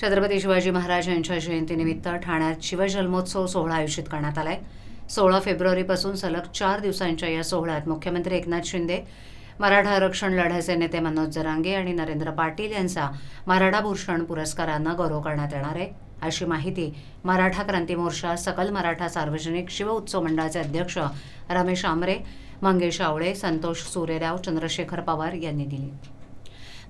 छत्रपती शिवाजी महाराज यांच्या जयंतीनिमित्त ठाण्यात शिवजन्मोत्सव सोहळा आयोजित करण्यात आलाय. सोळा फेब्रुवारीपासून सलग चार दिवसांच्या या सोहळ्यात मुख्यमंत्री एकनाथ शिंदे मराठा आरक्षण लढ्याचे नेते मनोज जरांगे आणि नरेंद्र पाटील यांचा मराठा भूषण पुरस्कारानं गौरव करण्यात येणार आहे. अशी माहिती मराठा क्रांती मोर्चा सकल मराठा सार्वजनिक शिव उत्सव मंडळाचे अध्यक्ष रमेश आमरे मंगेश आवळे संतोष सूर्यराव चंद्रशेखर पवार यांनी दिली.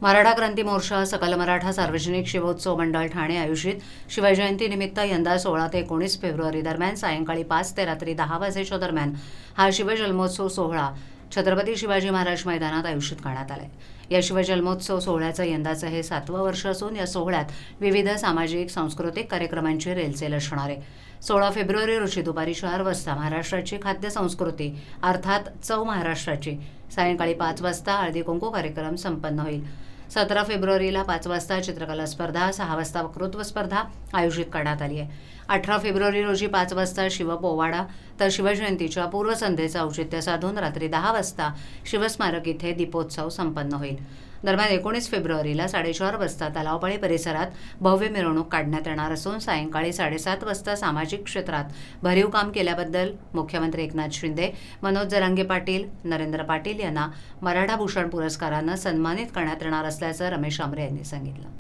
मराठा क्रांती मोर्चा सकल मराठा सार्वजनिक शिवोत्सव मंडळ ठाणे आयोजित शिवजयंतीनिमित्त यंदा सोळा ते एकोणीस फेब्रुवारी दरम्यान सायंकाळी पाच ते रात्री दहा वाजेच्या दरम्यान हा शिवजन्मोत्सव सोहळा छत्रपती शिवाजी महाराज मैदानात आयोजित करण्यात आलाय. याशिवाय जन्मोत्सव सोहळ्याचं यंदाचं हे सातवं वर्ष असून या सोहळ्यात विविध सामाजिक सांस्कृतिक कार्यक्रमांची रेलचेल असणार आहे. सोळा फेब्रुवारी रोजी दुपारी चार वाजता महाराष्ट्राची खाद्य संस्कृती अर्थात चव महाराष्ट्राची. सायंकाळी पाच वाजता हळदी कुंकू कार्यक्रम संपन्न होईल. सतरा फेब्रुवारीला पाच वाजता चित्रकला स्पर्धा सहा वाजता वक्तृत्व स्पर्धा आयोजित करण्यात आली आहे. अठरा फेब्रुवारी रोजी पाच वाजता शिवपोवाडा तर शिवजयंतीच्या पूर्वसंध्येचं औचित्य साधून रात्री दहा वाजता शिवस्मारक इथे दीपोत्सव संपन्न होईल. दरम्यान एकोणीस फेब्रुवारीला साडेचार वाजता तलावपाळी परिसरात भव्य मिरवणूक काढण्यात येणार असून सायंकाळी साडेसात वाजता सामाजिक क्षेत्रात भरीव काम केल्याबद्दल मुख्यमंत्री एकनाथ शिंदे मनोज जरांगे पाटील नरेंद्र पाटील यांना मराठा भूषण पुरस्कारानं सन्मानित करण्यात येणार असल्याचं रमेश आमरे यांनी सांगितलं.